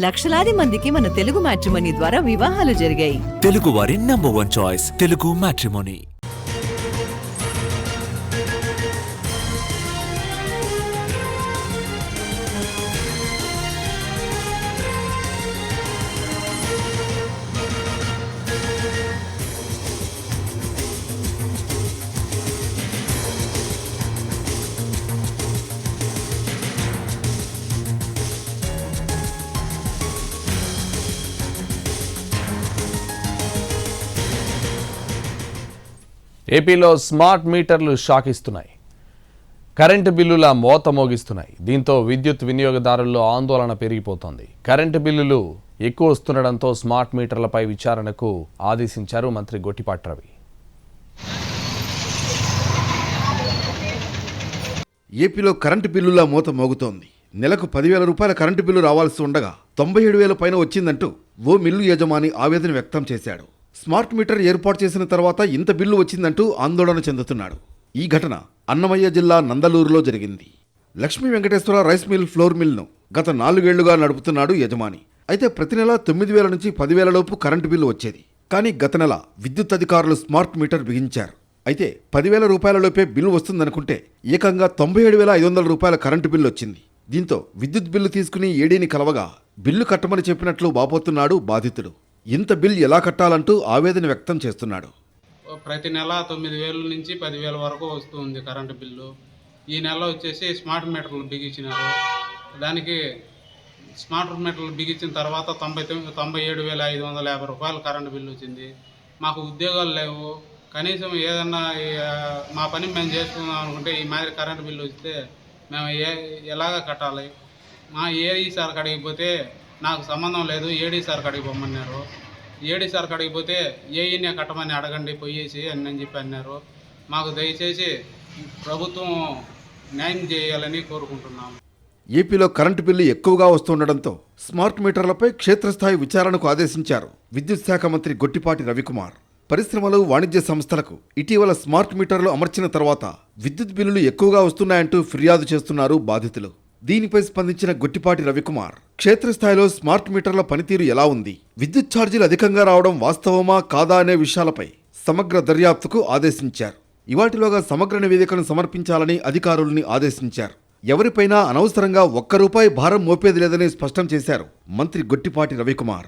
లక్షలాది మందికి మన తెలుగు మ్యాట్రిమోనీ ద్వారా వివాహాలు జరిగాయి. తెలుగు వారి number one choice Telugu matrimony. ఏపీలో స్మార్ట్ మీటర్లు షాక్ ఇస్తున్నాయి కరెంటు బిల్లుల మోత మోగిస్తున్నాయి. దీంతో విద్యుత్ వినియోగదారుల్లో ఆందోళన పెరిగిపోతోంది. కరెంటు బిల్లులు ఎక్కువ వస్తుండడంతో స్మార్ట్ మీటర్లపై విచారణకు ఆదేశించారు మంత్రి గొట్టిపాటి రవి. ఏపీలో కరెంటు బిల్లుల మూత మోగుతోంది. నెలకు పదివేల రూపాయల కరెంటు బిల్లు రావాల్సి ఉండగా తొంభై ఏడు వేల పైన వచ్చిందంటూ ఓ మిల్లు యజమాని ఆవేదన వ్యక్తం చేశాడు. స్మార్ట్ మీటర్ ఏర్పాటు చేసిన తర్వాత ఇంత బిల్లు వచ్చిందంటూ ఆందోళన చెందుతున్నాడు. ఈ ఘటన అన్నమయ్య జిల్లా నందలూరులో జరిగింది. Lakshmi Venkateswara rice mill flour మిల్ను గత నాలుగేళ్ళుగా నడుపుతున్నాడు యజమాని. అయితే ప్రతి నెల తొమ్మిది వేల నుంచి పదివేల లోపు కరెంటు బిల్లు వచ్చేది. కానీ గత నెల విద్యుత్ అధికారులు స్మార్ట్ మీటర్ బిగించారు. అయితే పదివేల రూపాయలలోపే బిల్లు వస్తుందనుకుంటే ఏకంగా తొంభై ఏడు వేల ఐదు వందల రూపాయల కరెంటు బిల్లు వచ్చింది. దీంతో విద్యుత్ బిల్లు తీసుకుని ఏడీని కలవగా బిల్లు కట్టమని చెప్పినట్లు వాపోతున్నాడు బాధితుడు. ఇంత బిల్ ఎలా కట్టాలంటూ ఆవేదన వ్యక్తం చేస్తున్నాడు. ప్రతి నెల తొమ్మిది వేల నుంచి పదివేల వరకు వస్తుంది కరెంటు బిల్లు. ఈ నెల వచ్చేసి స్మార్ట్ మీటర్లు బిగించినారు. దానికి స్మార్ట్ మీటర్లు బిగించిన తర్వాత తొంభై తొమ్మిది తొంభై ఏడు వేల ఐదు వందల యాభై రూపాయలు కరెంటు బిల్లు వచ్చింది. మాకు ఉద్యోగాలు లేవు. కనీసం ఏదన్నా మా పని మేము చేసుకుందాం అనుకుంటే ఈ మాదిరి కరెంటు బిల్లు వస్తే మేము ఏ ఎలాగ కట్టాలి? మా ఏఈ సార్ కడిగిపోతే నాకు సంబంధం లేదు ఏడీ సార్ కాడికి పొమ్మన్నారు. ఏడీ సార్ కాడికి పోతే ఏఈనే కట్టమని అడగండి పోయేసి అని అని చెప్పి అన్నారు. మాకు దయచేసి ప్రభుత్వం న్యాయం చేయాలని కోరుకుంటున్నాము. ఏపీలో కరెంటు బిల్లు ఎక్కువగా వస్తుండటంతో స్మార్ట్ మీటర్లపై క్షేత్రస్థాయి విచారణకు ఆదేశించారు విద్యుత్ శాఖ మంత్రి గొట్టిపాటి రవికుమార్. పరిశ్రమలు వాణిజ్య సంస్థలకు ఇటీవల స్మార్ట్ మీటర్లు అమర్చిన తర్వాత విద్యుత్ బిల్లులు ఎక్కువగా వస్తున్నాయంటూ ఫిర్యాదు చేస్తున్నారు బాధితులు. దీనిపై స్పందించిన గుట్టిపాటి రవికుమార్ క్షేత్రస్థాయిలో స్మార్ట్ మీటర్ల పనితీరు ఎలా ఉంది? విద్యుత్ ఛార్జీలు అధికంగా రావడం వాస్తవమా కాదా అనే విషయాలపై సమగ్ర దర్యాప్తుకు ఆదేశించారు. ఇవాటిలోగా సమగ్ర నివేదికను సమర్పించాలని అధికారుల్ని ఆదేశించారు. ఎవరిపైనా అనవసరంగా ఒక్క రూపాయి భారం మోపేది లేదని స్పష్టం చేశారు మంత్రి గొట్టిపాటి రవికుమార్.